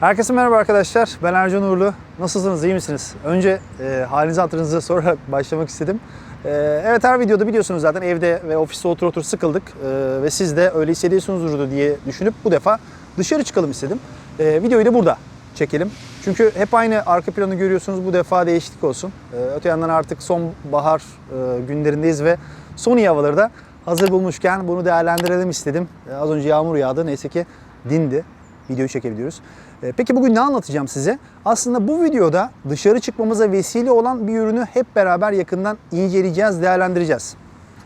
Herkese merhaba arkadaşlar. Ben Ercan Uğurlu. Nasılsınız? iyi misiniz? Önce e, halinizi hatırınızı sorarak başlamak istedim. E, evet her videoda biliyorsunuz zaten evde ve ofiste otur otur sıkıldık. E, ve siz de öyle hissediyorsunuzdur diye düşünüp bu defa dışarı çıkalım istedim. E, videoyu da burada çekelim. Çünkü hep aynı arka planı görüyorsunuz. Bu defa değişiklik olsun. E, öte yandan artık sonbahar e, günlerindeyiz ve son iyi havaları da hazır bulmuşken bunu değerlendirelim istedim. E, az önce yağmur yağdı. Neyse ki dindi videoyu çekebiliyoruz. Ee, Peki bugün ne anlatacağım size? Aslında bu videoda dışarı çıkmamıza vesile olan bir ürünü hep beraber yakından inceleyeceğiz, değerlendireceğiz.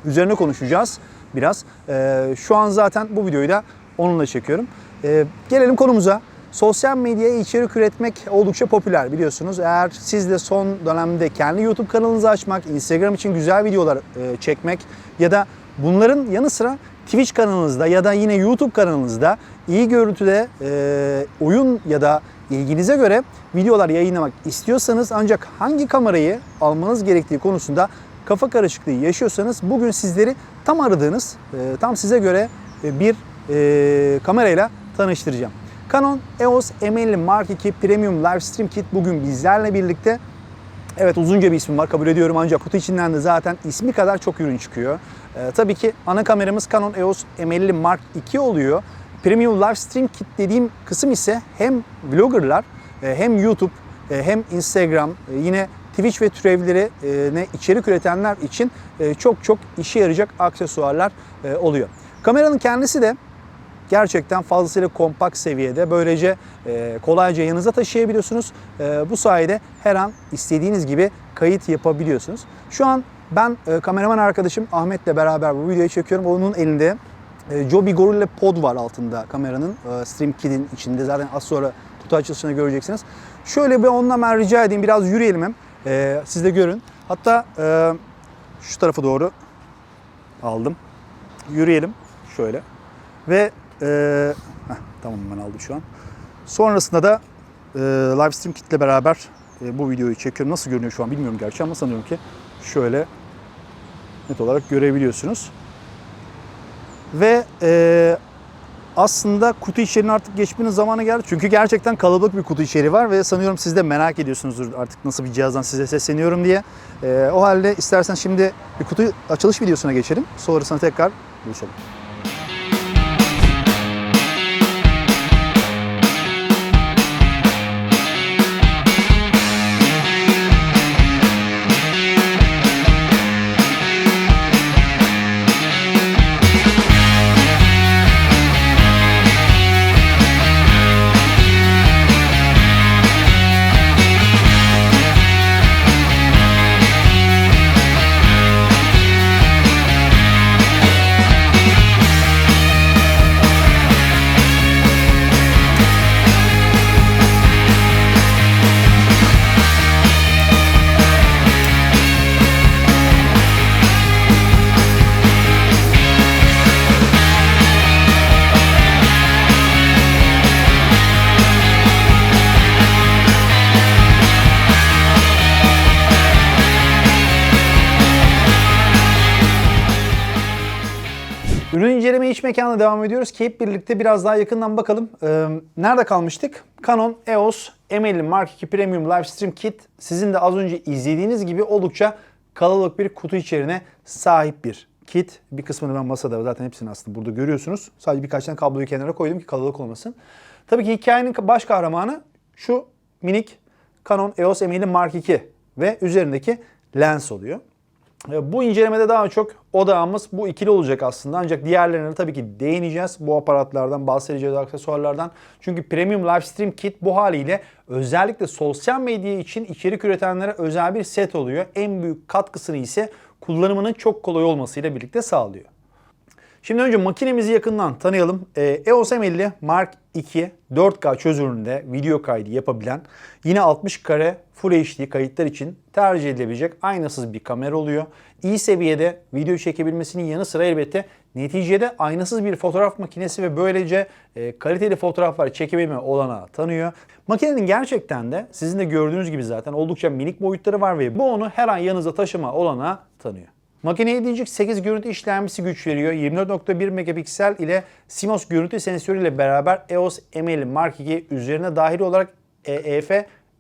Üzerine konuşacağız biraz. Ee, Şu an zaten bu videoyu da onunla çekiyorum. Ee, Gelelim konumuza. Sosyal medyaya içerik üretmek oldukça popüler biliyorsunuz. Eğer siz de son dönemde kendi YouTube kanalınızı açmak, Instagram için güzel videolar e, çekmek ya da bunların yanı sıra Twitch kanalınızda ya da yine YouTube kanalınızda iyi görüntüde e, oyun ya da ilginize göre videolar yayınlamak istiyorsanız ancak hangi kamerayı almanız gerektiği konusunda kafa karışıklığı yaşıyorsanız bugün sizleri tam aradığınız, e, tam size göre e, bir e, kamerayla tanıştıracağım. Canon EOS M50 Mark II Premium Livestream Kit bugün bizlerle birlikte. Evet uzunca bir ismi var kabul ediyorum ancak kutu içinden de zaten ismi kadar çok ürün çıkıyor. Ee, tabii ki ana kameramız Canon EOS M50 Mark II oluyor. Premium Livestream Kit dediğim kısım ise hem vloggerlar e, hem YouTube e, hem Instagram e, yine Twitch ve türevlerine içerik üretenler için çok çok işe yarayacak aksesuarlar oluyor. Kameranın kendisi de gerçekten fazlasıyla kompakt seviyede. Böylece kolayca yanınıza taşıyabiliyorsunuz. Bu sayede her an istediğiniz gibi kayıt yapabiliyorsunuz. Şu an ben kameraman arkadaşım Ahmet'le beraber bu videoyu çekiyorum. Onun elinde Joby Gorilla Pod var altında kameranın. E, Stream Kit'in içinde. Zaten az sonra kutu açılışını göreceksiniz. Şöyle bir onunla ben rica edeyim. Biraz yürüyelim hem. E, siz de görün. Hatta e, şu tarafa doğru aldım. Yürüyelim şöyle. Ve e, heh, tamam ben aldım şu an. Sonrasında da e, Livestream kitle beraber e, bu videoyu çekiyorum. Nasıl görünüyor şu an bilmiyorum gerçi ama sanıyorum ki şöyle net olarak görebiliyorsunuz. Ve e, aslında kutu içeriğine artık geçmenin zamanı geldi. Çünkü gerçekten kalabalık bir kutu içeriği var ve sanıyorum siz de merak ediyorsunuzdur artık nasıl bir cihazdan size sesleniyorum diye. E, o halde istersen şimdi bir kutu açılış videosuna geçelim. Sonrasında tekrar buluşalım. Ürün inceleme iç mekanına devam ediyoruz ki hep birlikte biraz daha yakından bakalım. Ee, nerede kalmıştık? Canon EOS M50 Mark II Premium Livestream Kit sizin de az önce izlediğiniz gibi oldukça kalabalık bir kutu içeriğine sahip bir kit. Bir kısmını ben masada zaten hepsini aslında burada görüyorsunuz. Sadece birkaç tane kabloyu kenara koydum ki kalabalık olmasın. Tabii ki hikayenin baş kahramanı şu minik Canon EOS M50 Mark II ve üzerindeki lens oluyor. E, Bu incelemede daha çok odağımız bu ikili olacak aslında. Ancak diğerlerine tabii ki değineceğiz. Bu aparatlardan, bahsedeceğiz aksesuarlardan. Çünkü Premium Livestream Kit bu haliyle özellikle sosyal medya için içerik üretenlere özel bir set oluyor. En büyük katkısını ise kullanımının çok kolay olmasıyla birlikte sağlıyor. Şimdi önce makinemizi yakından tanıyalım. Ee, EOS M50 Mark II 4K çözünürlüğünde video kaydı yapabilen yine 60 kare Full HD kayıtlar için tercih edilebilecek aynasız bir kamera oluyor. İyi seviyede video çekebilmesinin yanı sıra elbette neticede aynasız bir fotoğraf makinesi ve böylece e, kaliteli fotoğraflar çekebilme olanağı tanıyor. Makinenin gerçekten de sizin de gördüğünüz gibi zaten oldukça minik boyutları var ve bu onu her an yanınıza taşıma olanağı tanıyor. Makineye diyecek 8 görüntü işlemcisi güç veriyor. 24.1 megapiksel ile CMOS görüntü sensörü ile beraber E EOS M50 Mark II üzerine dahil olarak E EF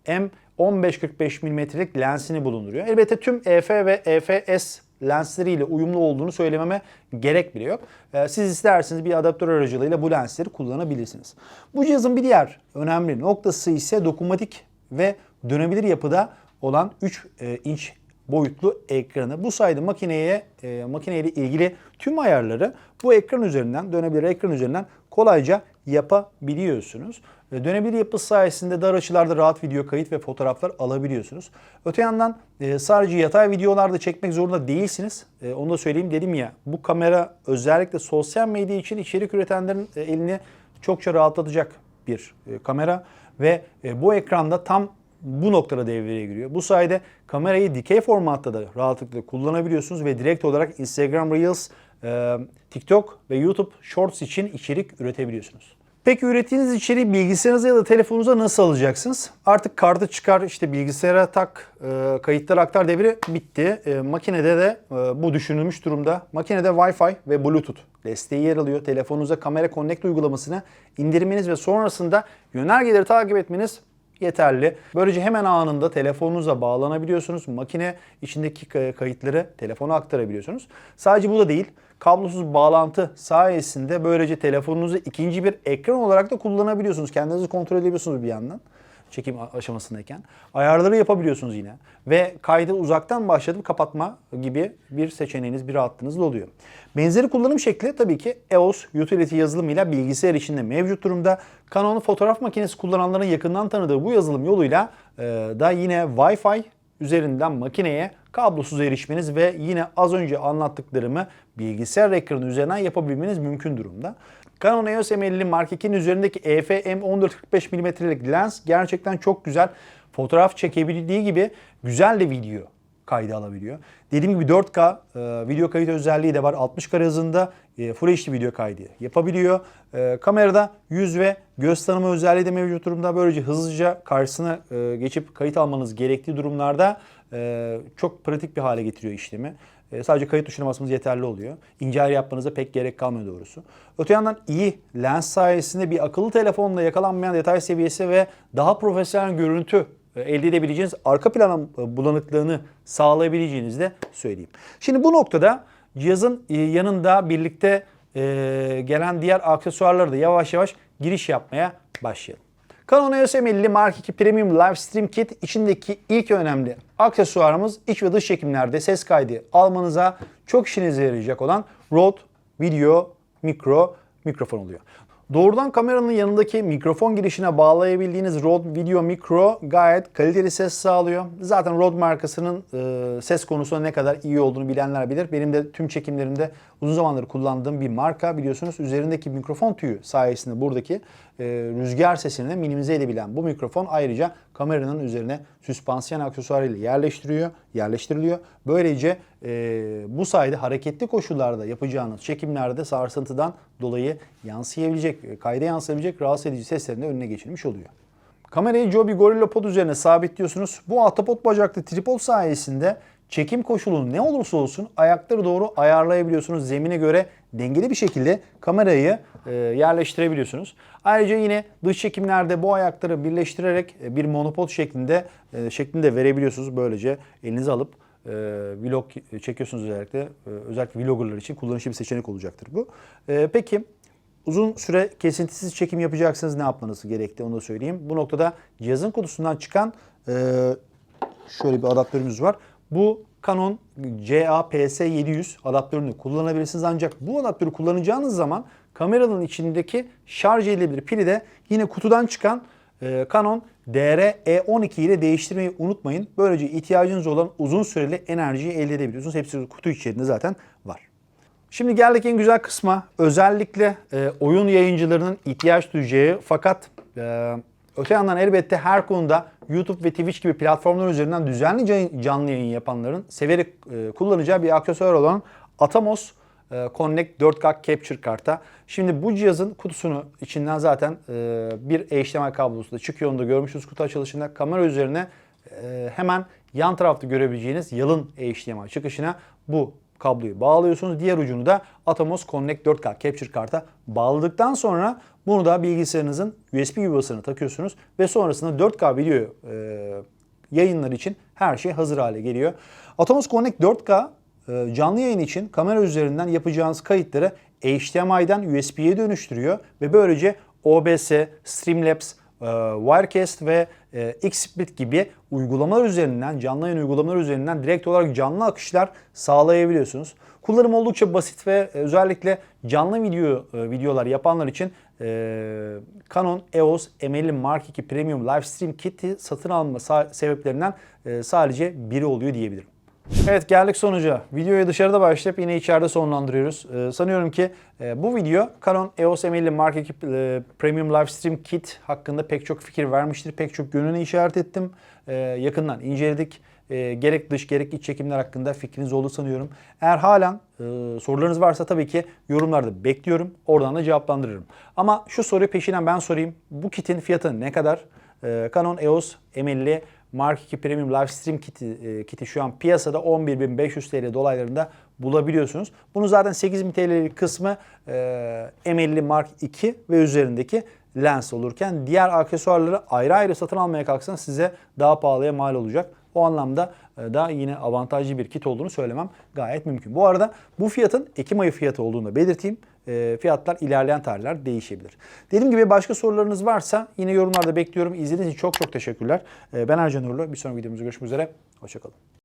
M 15-45 mm'lik lensini bulunduruyor. Elbette tüm EF ve EFS lensleriyle uyumlu olduğunu söylememe gerek bile yok. Ee, Siz isterseniz bir adaptör aracılığıyla bu lensleri kullanabilirsiniz. Bu cihazın bir diğer önemli noktası ise dokunmatik ve dönebilir yapıda olan 3 inç boyutlu ekranı. Bu sayede makineye e, makineyle ilgili tüm ayarları bu ekran üzerinden, dönebilir ekran üzerinden kolayca yapabiliyorsunuz. Ve dönebilir yapı sayesinde dar açılarda rahat video kayıt ve fotoğraflar alabiliyorsunuz. Öte yandan e, sadece yatay videolarda çekmek zorunda değilsiniz. E, onu da söyleyeyim dedim ya bu kamera özellikle sosyal medya için içerik üretenlerin e, elini çokça rahatlatacak bir e, kamera ve e, bu ekranda tam bu noktada devreye giriyor. Bu sayede kamerayı dikey formatta da rahatlıkla kullanabiliyorsunuz ve direkt olarak Instagram Reels, e, TikTok ve YouTube Shorts için içerik üretebiliyorsunuz. Peki ürettiğiniz içeriği bilgisayarınıza ya da telefonunuza nasıl alacaksınız? Artık kartı çıkar, işte bilgisayara tak, e, kayıtları aktar devri bitti. E, makinede de e, bu düşünülmüş durumda. Makinede Wi-Fi ve Bluetooth desteği yer alıyor. Telefonunuza Kamera Connect uygulamasını indirmeniz ve sonrasında yönergeleri takip etmeniz yeterli. Böylece hemen anında telefonunuza bağlanabiliyorsunuz. Makine içindeki kay- kayıtları telefona aktarabiliyorsunuz. Sadece bu da değil. Kablosuz bağlantı sayesinde böylece telefonunuzu ikinci bir ekran olarak da kullanabiliyorsunuz. Kendinizi kontrol edebiliyorsunuz bir yandan çekim aşamasındayken. Ayarları yapabiliyorsunuz yine. Ve kaydı uzaktan başlatıp kapatma gibi bir seçeneğiniz, bir rahatlığınız da oluyor. Benzeri kullanım şekli tabii ki EOS Utility yazılımıyla bilgisayar içinde mevcut durumda. Canon fotoğraf makinesi kullananların yakından tanıdığı bu yazılım yoluyla e, da yine Wi-Fi üzerinden makineye kablosuz erişmeniz ve yine az önce anlattıklarımı bilgisayar ekranı üzerinden yapabilmeniz mümkün durumda. Canon EOS M50 Mark II'nin üzerindeki EF M1445 mm'lik lens gerçekten çok güzel. Fotoğraf çekebildiği gibi güzel de video kaydı alabiliyor. Dediğim gibi 4K e, video kayıt özelliği de var. 60 kare hızında e, Full HD video kaydı yapabiliyor. E, kamerada yüz ve göz tanıma özelliği de mevcut durumda. Böylece hızlıca karşısına e, geçip kayıt almanız gerektiği durumlarda e, çok pratik bir hale getiriyor işlemi. E, sadece kayıt tuşuna basmanız yeterli oluyor. İnce ayar yapmanıza pek gerek kalmıyor doğrusu. Öte yandan iyi lens sayesinde bir akıllı telefonla yakalanmayan detay seviyesi ve daha profesyonel görüntü elde edebileceğiniz arka plan e, bulanıklığını sağlayabileceğinizi de söyleyeyim. Şimdi bu noktada cihazın e, yanında birlikte e, gelen diğer aksesuarları da yavaş yavaş giriş yapmaya başlayalım. Canon EOS M50 Mark II Premium Live Stream Kit içindeki ilk önemli aksesuarımız iç ve dış çekimlerde ses kaydı almanıza çok işinize yarayacak olan Rode Video Micro mikrofon oluyor. Doğrudan kameranın yanındaki mikrofon girişine bağlayabildiğiniz Rode Video Micro gayet kaliteli ses sağlıyor. Zaten Rode markasının e, ses konusunda ne kadar iyi olduğunu bilenler bilir. Benim de tüm çekimlerimde uzun zamandır kullandığım bir marka biliyorsunuz. Üzerindeki mikrofon tüyü sayesinde buradaki e, rüzgar sesini de minimize edebilen bu mikrofon ayrıca kameranın üzerine süspansiyon aksesuarıyla yerleştiriyor, yerleştiriliyor. Böylece e, bu sayede hareketli koşullarda yapacağınız çekimlerde sarsıntıdan dolayı yansıyabilecek, kayda yansıyabilecek rahatsız edici seslerin de önüne geçilmiş oluyor. Kamerayı Joby Gorilla Pod üzerine sabitliyorsunuz. Bu ahtapot bacaklı tripod sayesinde çekim koşulu ne olursa olsun ayakları doğru ayarlayabiliyorsunuz. Zemine göre dengeli bir şekilde kamerayı e, yerleştirebiliyorsunuz. Ayrıca yine dış çekimlerde bu ayakları birleştirerek e, bir monopod şeklinde e, şeklinde verebiliyorsunuz. Böylece elinize alıp e, vlog çekiyorsunuz özellikle. E, özellikle vloggerlar için kullanışlı bir seçenek olacaktır bu. E, peki Uzun süre kesintisiz çekim yapacaksınız ne yapmanız gerektiği onu da söyleyeyim. Bu noktada cihazın kutusundan çıkan e, şöyle bir adaptörümüz var. Bu Canon CA-PS700 adaptörünü kullanabilirsiniz ancak bu adaptörü kullanacağınız zaman kameranın içindeki şarj edilebilir pili de yine kutudan çıkan e, Canon DR-E12 ile değiştirmeyi unutmayın. Böylece ihtiyacınız olan uzun süreli enerjiyi elde edebiliyorsunuz. Hepsi kutu içerisinde zaten var. Şimdi geldik en güzel kısma. Özellikle e, oyun yayıncılarının ihtiyaç duyacağı fakat e, öte yandan elbette her konuda YouTube ve Twitch gibi platformlar üzerinden düzenli can- canlı yayın yapanların severek e, kullanacağı bir aksesuar olan Atomos e, Connect 4K Capture karta. Şimdi bu cihazın kutusunu içinden zaten e, bir HDMI kablosu da çıkıyor. Onu da görmüşüz kutu açılışında. Kamera üzerine e, hemen yan tarafta görebileceğiniz yalın HDMI çıkışına bu kabloyu bağlıyorsunuz. Diğer ucunu da Atomos Connect 4K Capture karta bağladıktan sonra bunu da bilgisayarınızın USB yuvasına takıyorsunuz ve sonrasında 4K video e, yayınlar için her şey hazır hale geliyor. Atomos Connect 4K e, canlı yayın için kamera üzerinden yapacağınız kayıtları HDMI'den USB'ye dönüştürüyor ve böylece OBS, Streamlabs, Wirecast ve e, XSplit gibi uygulamalar üzerinden, canlı yayın uygulamalar üzerinden direkt olarak canlı akışlar sağlayabiliyorsunuz. Kullanım oldukça basit ve özellikle canlı video e, videolar yapanlar için e, Canon EOS M50 Mark II Premium Livestream Kit'i satın alma sebeplerinden e, sadece biri oluyor diyebilirim. Evet geldik sonuca. Videoyu dışarıda başlayıp yine içeride sonlandırıyoruz. Ee, sanıyorum ki e, bu video Canon EOS M50 Mark II e, Premium Livestream Kit hakkında pek çok fikir vermiştir. Pek çok yönünü işaret ettim. Ee, yakından inceledik. Ee, gerek dış gerek iç çekimler hakkında fikriniz oldu sanıyorum. Eğer halen e, sorularınız varsa tabii ki yorumlarda bekliyorum. Oradan da cevaplandırırım. Ama şu soruyu peşinden ben sorayım. Bu kitin fiyatı ne kadar? Ee, Canon EOS M50 Mark II Premium Livestream kiti, e, kiti şu an piyasada 11.500 TL dolaylarında bulabiliyorsunuz. Bunu zaten 8.000 TL'lik kısmı e, M50 Mark II ve üzerindeki lens olurken diğer aksesuarları ayrı ayrı satın almaya kalksanız size daha pahalıya mal olacak. O anlamda e, da yine avantajlı bir kit olduğunu söylemem gayet mümkün. Bu arada bu fiyatın Ekim ayı fiyatı olduğunu da belirteyim. E, fiyatlar ilerleyen tarihler değişebilir. Dediğim gibi başka sorularınız varsa yine yorumlarda bekliyorum. İzlediğiniz için çok çok teşekkürler. E, ben Ercan Uğurlu. Bir sonraki videomuzda görüşmek üzere. Hoşçakalın.